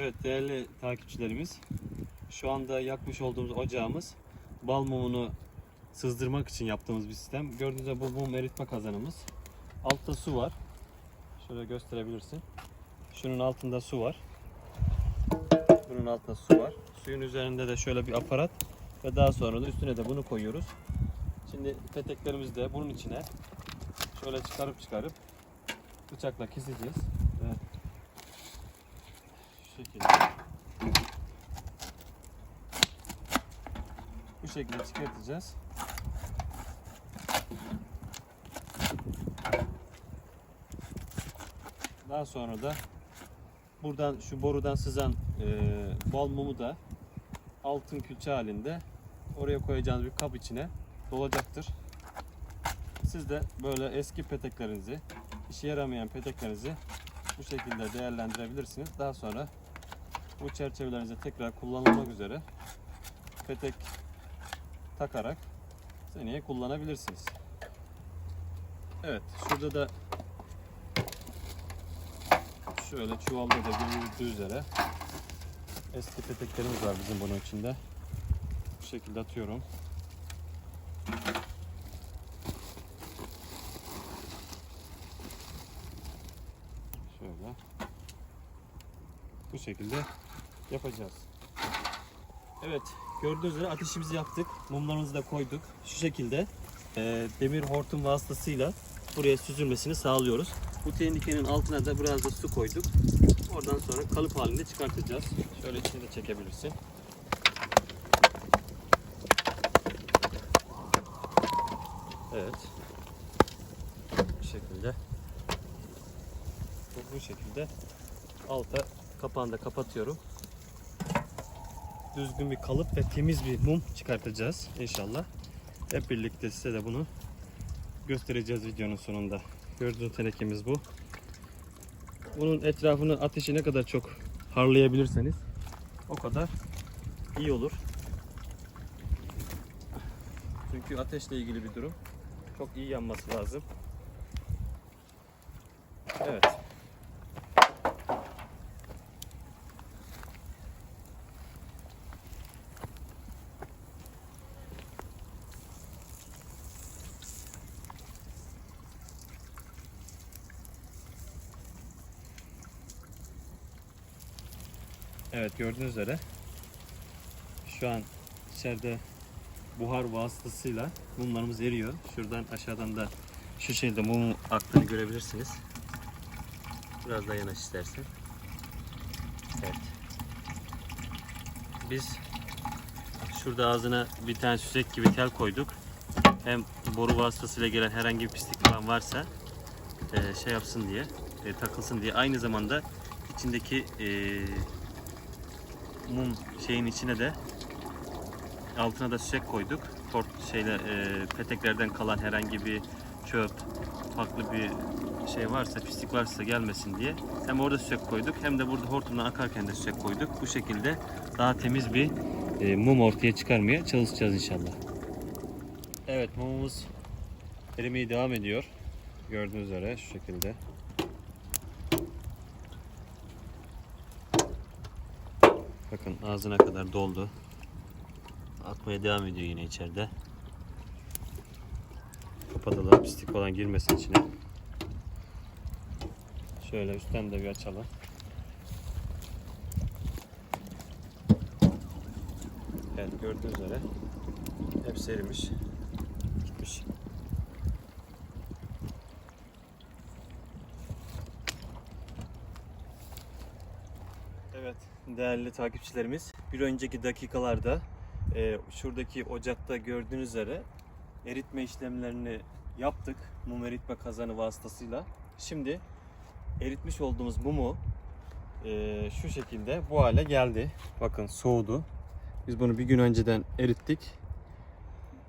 Evet değerli takipçilerimiz şu anda yakmış olduğumuz ocağımız bal mumunu sızdırmak için yaptığımız bir sistem. Gördüğünüz gibi bu mum eritme kazanımız. Altta su var. Şöyle gösterebilirsin. Şunun altında su var. Bunun altında su var. Suyun üzerinde de şöyle bir aparat ve daha sonra da üstüne de bunu koyuyoruz. Şimdi peteklerimizi de bunun içine şöyle çıkarıp çıkarıp bıçakla keseceğiz. Şekilde bu şekilde çıkartacağız. Daha sonra da buradan şu borudan sızan e, bal mumu da altın külçe halinde oraya koyacağınız bir kap içine dolacaktır. Siz de böyle eski peteklerinizi, işe yaramayan peteklerinizi bu şekilde değerlendirebilirsiniz. Daha sonra bu çerçevelerinize tekrar kullanılmak üzere petek takarak seneye kullanabilirsiniz. Evet, şurada da şöyle çuvalda da görüldüğü üzere eski peteklerimiz var bizim bunun içinde. Bu şekilde atıyorum. Şöyle. Bu şekilde yapacağız. Evet, gördüğünüz üzere ateşimizi yaktık. Mumlarımızı da koyduk. Şu şekilde e, demir hortum vasıtasıyla buraya süzülmesini sağlıyoruz. Bu tehlikenin altına da biraz da su koyduk. Oradan sonra kalıp halinde çıkartacağız. Şöyle içini de çekebilirsin. Evet. Bu şekilde. Bu, bu şekilde alta kapağını da kapatıyorum. Düzgün bir kalıp ve temiz bir mum çıkartacağız inşallah. Hep birlikte size de bunu göstereceğiz videonun sonunda. Gördüğünüz tenekemiz bu. Bunun etrafını ateşi ne kadar çok harlayabilirseniz o kadar iyi olur. Çünkü ateşle ilgili bir durum. Çok iyi yanması lazım. Evet. Evet gördüğünüz üzere şu an içeride buhar vasıtasıyla mumlarımız eriyor. Şuradan aşağıdan da şu şekilde mum aktığını görebilirsiniz. Biraz daha yanaş istersen. Evet. Biz şurada ağzına bir tane süzek gibi tel koyduk. Hem boru vasıtasıyla gelen herhangi bir pislik falan varsa e, şey yapsın diye, e, takılsın diye. Aynı zamanda içindeki e, mum şeyin içine de altına da süsek koyduk. Port şeyle e, peteklerden kalan herhangi bir çöp, farklı bir şey varsa, pislik varsa gelmesin diye. Hem orada süsek koyduk hem de burada hortumdan akarken de süsek koyduk. Bu şekilde daha temiz bir e, mum ortaya çıkarmaya çalışacağız inşallah. Evet mumumuz erimeye devam ediyor. Gördüğünüz üzere şu şekilde. Bakın ağzına kadar doldu. Akmaya devam ediyor yine içeride. Kapatalım pislik falan girmesin içine. Şöyle üstten de bir açalım. Evet gördüğünüz üzere hepsi erimiş. Gitmiş. Evet değerli takipçilerimiz bir önceki dakikalarda e, şuradaki ocakta gördüğünüz üzere eritme işlemlerini yaptık mum eritme kazanı vasıtasıyla. Şimdi eritmiş olduğumuz mumu e, şu şekilde bu hale geldi. Bakın soğudu. Biz bunu bir gün önceden erittik.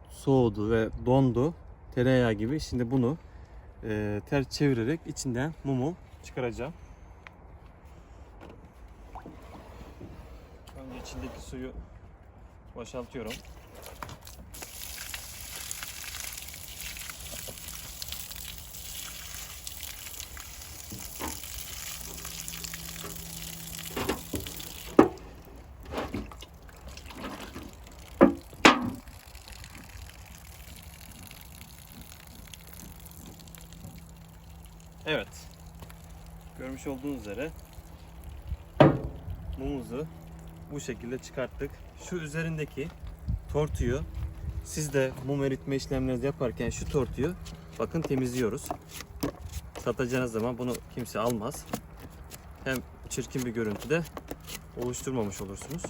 Soğudu ve dondu. Tereyağı gibi. Şimdi bunu e, ters çevirerek içinden mumu çıkaracağım. içindeki suyu boşaltıyorum. Evet. Görmüş olduğunuz üzere mumuzu bu şekilde çıkarttık. Şu üzerindeki tortuyu siz de mum eritme işlemlerinizi yaparken şu tortuyu bakın temizliyoruz. Satacağınız zaman bunu kimse almaz. Hem çirkin bir görüntü de oluşturmamış olursunuz.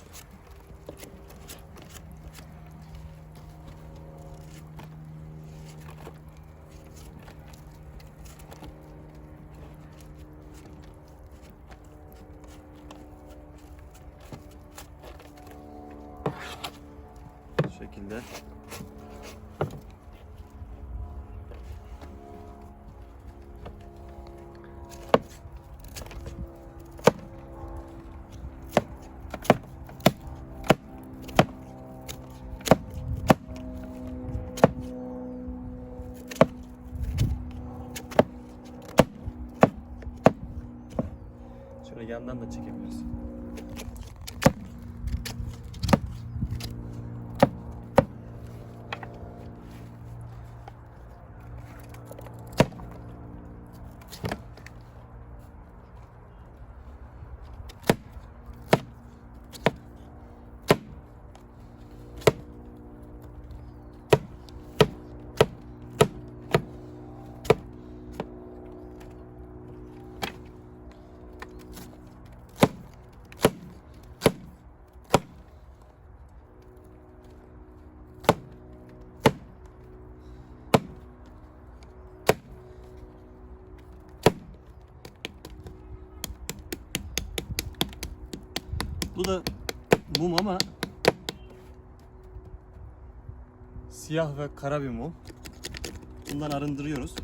Bu şekilde. Şöyle yandan da çekebiliriz. Bu da mum ama siyah ve kara bir mum. Bundan arındırıyoruz.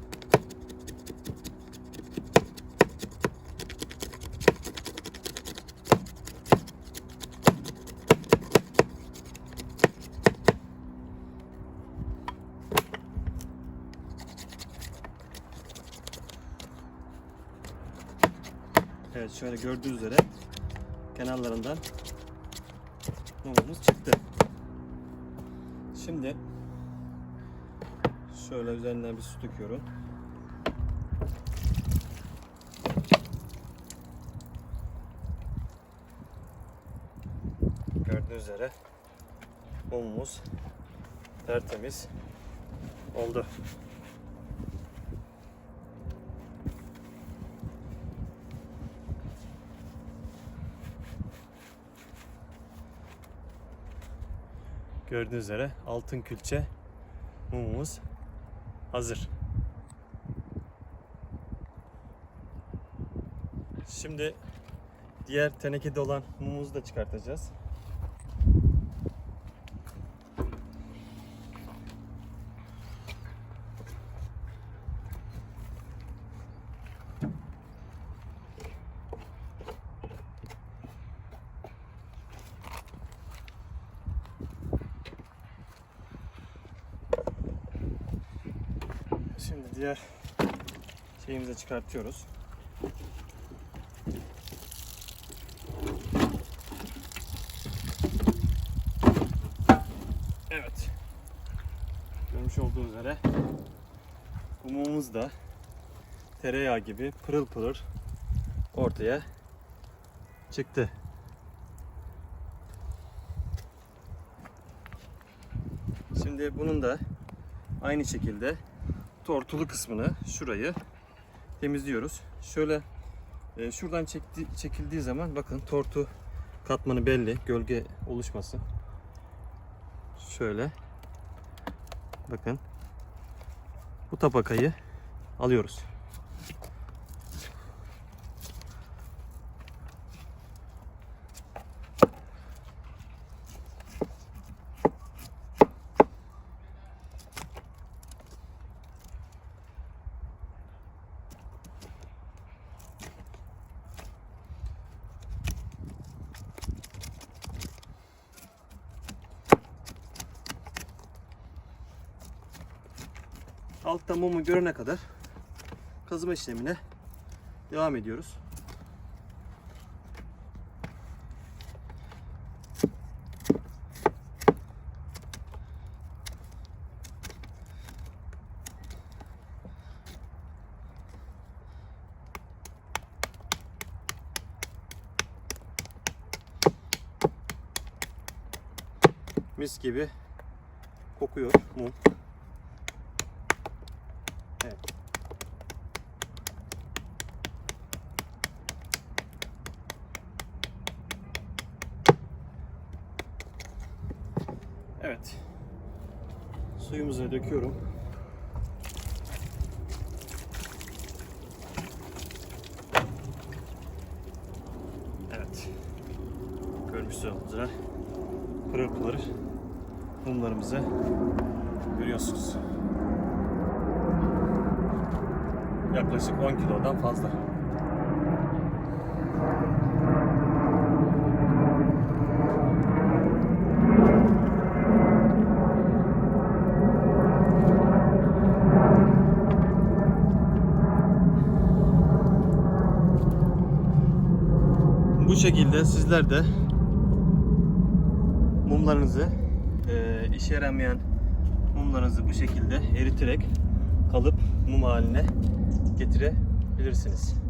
Evet şöyle gördüğünüz üzere kenarlarından mumumuz çıktı. Şimdi şöyle üzerinden bir su döküyorum. Gördüğünüz üzere mumumuz tertemiz oldu. Gördüğünüz üzere altın külçe mumumuz hazır. Şimdi diğer tenekede olan mumumuzu da çıkartacağız. Şimdi diğer şeyimizi çıkartıyoruz. Evet. Görmüş olduğunuz üzere bu mumumuz da tereyağı gibi pırıl pırıl ortaya çıktı. Şimdi bunun da aynı şekilde tortulu kısmını şurayı temizliyoruz. Şöyle e, şuradan çekti, çekildiği zaman bakın tortu katmanı belli. Gölge oluşmasın. Şöyle bakın bu tabakayı alıyoruz. altta mumu görene kadar kazıma işlemine devam ediyoruz. mis gibi kokuyor mum. Suyumuzu döküyorum. Evet. Görmüşsünüz üzere pırıl pırıl mumlarımızı görüyorsunuz. Yaklaşık 10 kilodan fazla. Bu şekilde sizler de mumlarınızı e, işe yaramayan mumlarınızı bu şekilde eriterek kalıp mum haline getirebilirsiniz.